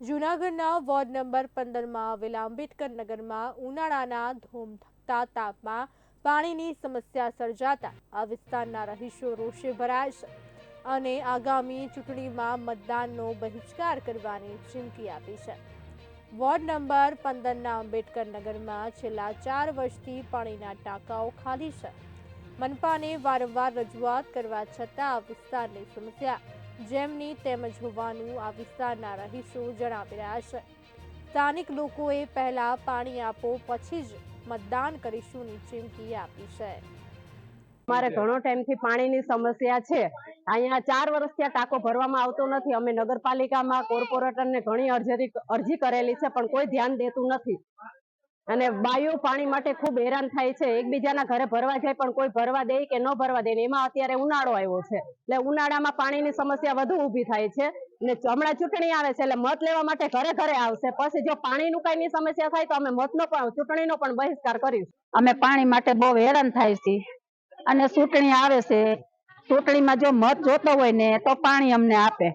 જૂનાગઢના ward number પંદરમાં આવેલા આંબેડકર નગરમાં ઉનાળાના ધોમધકતા તાપમાં પાણીની સમસ્યા સર્જાતા આ વિસ્તારના રહીશો રોષે ભરાય છે અને આગામી ચૂંટણીમાં મતદાનનો બહિષ્કાર કરવાની ચીમકી આપી છે. વોર્ડ નંબર પંદરના આંબેડકર નગરમાં છેલ્લા ચાર વર્ષથી પાણીના ટાંકાઓ ખાલી છે. મનપાને વારંવાર રજૂઆત કરવા છતાં આ વિસ્તારની સમસ્યા જેમની તેમજ હોવાનું આ વિસ્તારના રહીશો જણાવી રહ્યા છે. સ્થાનિક લોકોએ પહેલા પાણી આપો, પછી જ મતદાન કરીશુંની ચીમકી આપી છે. અમારે ઘણો ટાઈમથી પાણીની સમસ્યા છે. અહીંયા ચાર વર્ષથી આ ટાંકો ભરવામાં આવતો નથી. અમે નગરપાલિકામાં, કોર્પોરેટરને ઘણી અરજી અરજી કરેલી છે, પણ કોઈ ધ્યાન દેતું નથી. અને બાયો પાણી માટે ખૂબ હેરાન થાય છે. એકબીજાના ઘરે ભરવા જાય પણ કોઈ ભરવા દે કે ન ભરવા દે એમાં અત્યારે ઉનાળો આવ્યો છે. એટલે ઉનાળામાં પાણીની સમસ્યા વધુ ઊભી થાય છે ને હમણાં ચૂંટણી આવે છે એટલે મત લેવા માટે ઘરે ઘરે આવશે. પછી જો પાણીનું કઈની સમસ્યા થાય તો અમે મતનો પણ, ચૂંટણીનો પણ બહિષ્કાર કરીશું. અમે પાણી માટે બહુ હેરાન થાય છે. અને ચૂંટણી આવે છે. ચૂંટણીમાં જો મત જોતો હોય ને તો પાણી અમને આપે.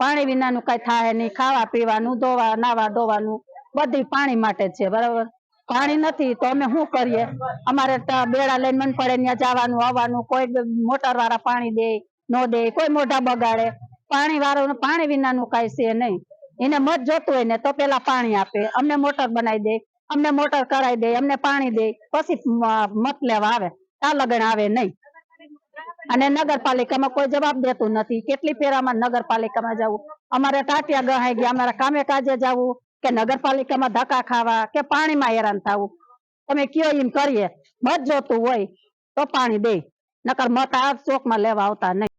પાણી વિનાનું કઈ થાય નહીં. ખાવા પીવાનું ધોવા નાવા ધોવાનું બધી પાણી માટે છે. બરાબર? પાણી નથી તો અમે શું કરીએ? અમારે બેડા લઈને મન પડે ત્યાં જવાનું આવવાનું કોઈ મોટર વાળા પાણી દે ન દે કોઈ મોઢા બગાડે. પાણી વાળું પાણી વિનાનું કઈ છે નહીં. એને મત જોતું હોય ને તો પેલા પાણી આપે. અમને મોટર બનાવી દે અમને મોટર કરાવી દે અમને પાણી દે પછી મત લેવા આવે. આ લગન આવે નહીં. અને નગરપાલિકામાં કોઈ જવાબ દેતું નથી. કેટલી ફેરામાં નગરપાલિકામાં જવું? અમારે ટાટિયા ગહાઈ ગયા અમારે કામે કાજે જવું. કે નગરપાલિકામાં ધક્કા ખાવા કે પાણીમાં હેરાન થવું. તમે કયો એમ કરીએ. મત જોતું હોય તો પાણી દે. નકર મત આ ચોકમાં લેવા આવતા નહીં.